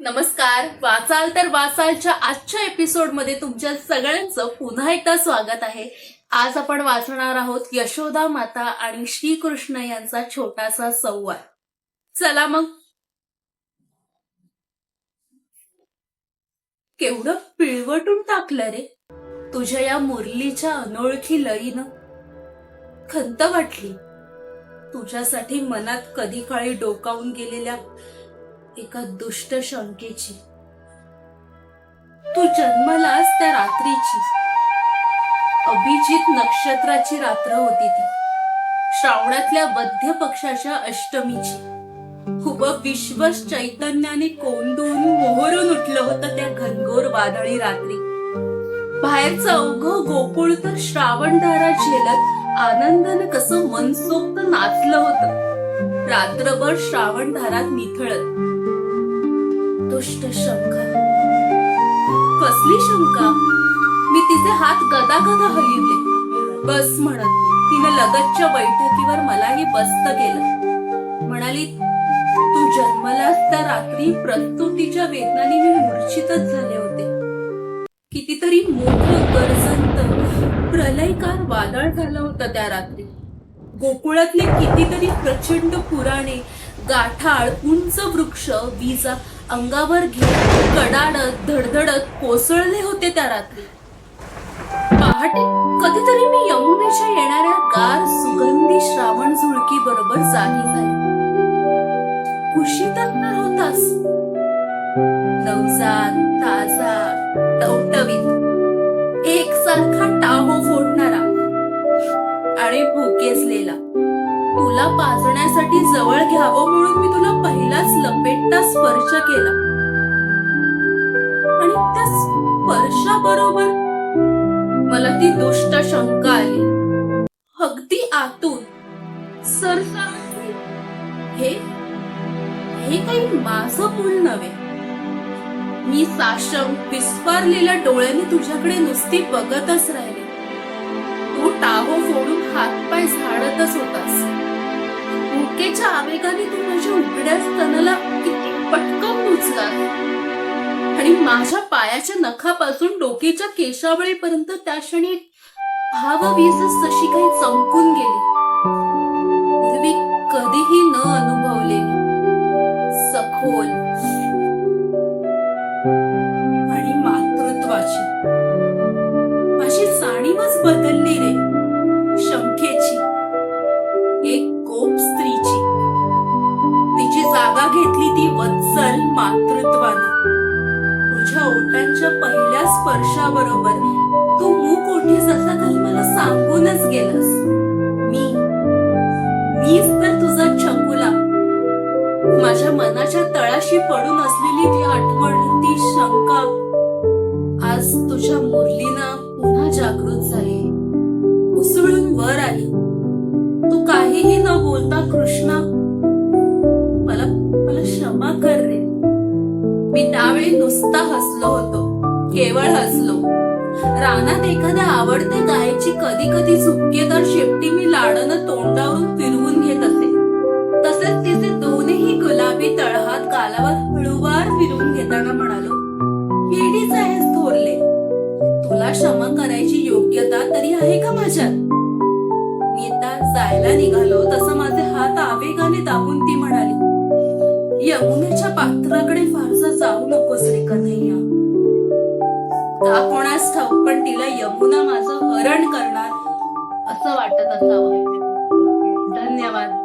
नमस्कार वाचाल तर वाचालच्या आजच्या एपिसोडमध्ये तुमच्या सगळ्यांचं पुन्हा एकदा स्वागत आहे. आज आपण वाचणार आहोत यशोदा माता आणि श्रीकृष्ण यांचा छोटासा संवाद. चला मग. केवढं पिळवटून टाकलं रे. तुझ्या या मुरलीच्या अनोळखी लईनं. खंत वाटली. तुझ्यासाठी मनात कधी काळी डोकावून गेलेल्या एका दुष्ट शंकेची. तू जन्मलास त्या रात्रीची. अभिजित नक्षत्राची रात्र होती ती. श्रावणातल्या वद्य पक्षाच्या अष्टमीची. खूप विश्वस चैतन्याने कोंडून मोहरून उठलं होतं त्या घनघोर वादळी रात्री. बाहेरचं अवघं गोकुळ तर श्रावणधारा झेलत आनंदानं कसं मनसोक्त नाचलं होतं. रात्रभर श्रावणधारात निथळत दुष्ट शंका कसली शंका मी तिचे हात गदा गदा हलिवले. बस म्हणत तिने लगतच्या बैठकीवर मलाही बस्त केलं. म्हणाली तू जन्मलास त्या रात्री प्रस्तुतीच्या वेदनाने मी मूर्छितच झाले होते. कितीतरी मोठं गरजंत प्रलयकार वादळ झालं होतं त्या रात्री. गोकुळातले कितीतरी प्रचंड पुराणे गाठाळ उंच वृक्ष विजा अंगावर घेत कडाडत धडधडत कोसळले होते त्या रात्री. पहाटे कधीतरी मी यमुनेच्या येणाऱ्या गार सुगंधी श्रावण झुळकी बरोबर जागी झाले कुशीतच तर होतास नवजात ताजा टवटवीत एकसारखा टाहो फोडणारा आणि भुकेसलेला तुला पाजण्यासाठी जवळ घ्यावं म्हणून मी तुला स्पर्श केला. आणि त्या स्पर्शाबरोबर मला ती दुष्ट शंका आली. अगदी आतून सरसर हे हे काही माझं मूल नव्हे. मी साशम विस्फारलेल्या डोळ्याने तुझ्याकडे नुसती बघतच राहिले. तू टाहो फोडून हातपाय झाडतच होतास. भुकेच्या आवेगाने तू माझ्या उघड्या स्तनाला किती माझ्या पायाच्या नखापासून डोकेच्या केशावळीपर्यंत त्या क्षणी भाव भाववीज जशी काही चमकून गेली. पूर्वी कधीही न अनुभवले. सखोल आणि मातृत्वाची. तुझ्या ओठांच्या पहिल्या स्पर्शाबरोबर तू मूक ओठी असा काही मला सांगूनच गेलास. मी मीच तर तुझा चंगुला माझ्या मनाच्या तळाशी पडून असलेली ती आठवण ती शंका आज तुझ्या मुरलीना पुन्हा जागृत झाली. उसळून वर आली. तू काहीही न बोलता कृष्णा मला मला क्षमा कर. मी त्यावेळी नुसता हसलो होतो. केवळ हसलो. रानात एखाद्या आवडत्या गायची कधी कधी झुपकेदार शेपटी मी लाडनं तोंडावरून फिरवून घेत असे. तसेच तिचे दोन्ही गुलाबी तळहात गालावर हळूवार फिरवून घेताना म्हणालो येडीच आहेस थोरले. तुला क्षमा करायची योग्यता तरी आहे का माझ्यात? मी जायला निघालो तसं माझे हात आवेगाने दाबून ती म्हणाली यमुनेच्या पात्राकडे फार जाऊ नकोस रे कन्हैया. का कोणास ठाऊक पण तिला यमुना माझं हरण करणार. असं वाटत असावं. धन्यवाद.